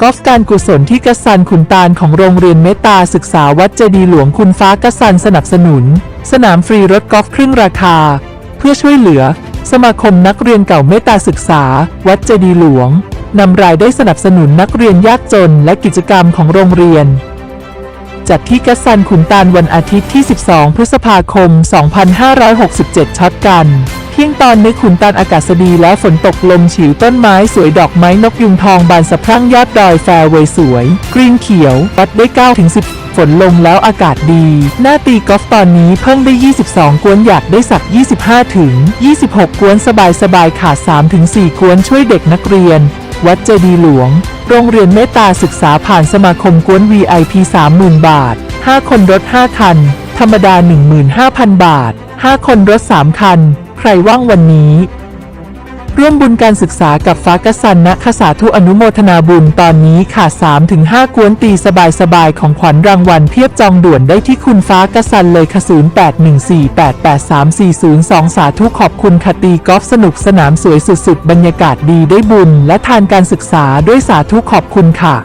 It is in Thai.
กอล์ฟการกุศลที่กษันขุนตาลของโรงเรียนเมตตาศึกษาวัดเจดีหลวงคุณฟ้ากษันสนับสนุน สนามฟรีรถกอล์ฟครึ่งราคา เพื่อช่วยเหลือ สมาคมนักเรียนเก่าเมตตาศึกษา วัดเจดีหลวงนำรายได้สนับสนุนนักเรียนยากจนและกิจกรรมของโรงเรียน จัดที่กัสซันขุนตาลวันอาทิตย์ที่ 12 พฤษภาคม 2567 ช็อตกัน ที่ยงตอนนึกขุนตาลอากาศดีและฝนตกลมฉิวต้นไม้สวยดอกไม้นกยุงทองบานสะพรั่งยอดดอยแฟร์เวย์สวย กรีนเขียว วัดได้9ถึง10 ฝนลงแล้วอากาศดี หน้าตีกอล์ฟตอนนี้เพิ่งได้ 22 กวนอยากได้สัก 25 ถึง 26 กวนสบายสบายๆขาด 3 ถึง 4 กวนช่วยเด็กนักเรียน วัดเจดีหลวง โรงเรียนเมตตาศึกษาผ่านสมาคมกวน VIP 30,000 บาท 5 คนรถ 5 คัน ธรรมดา 15,000 บาท 5 คนรถ 3 คัน รว่างวันนี้ ร่วมบุญการศึกษากับฟ้ากสันนะคสาธุอนุโมทนาบุญตอนนี้ขาด3-5กวนตีสบายๆของขวัญรางวัลเพียบจองด่วนได้ที่คุณฟ้ากสันเลยค่ะ0814883402 สาธุขอบคุณคตีกอล์ฟสนุกสนามสวยสุดๆ บรรยากาศดีได้บุญ และทานการศึกษาด้วยสาธุขอบคุณค่ะ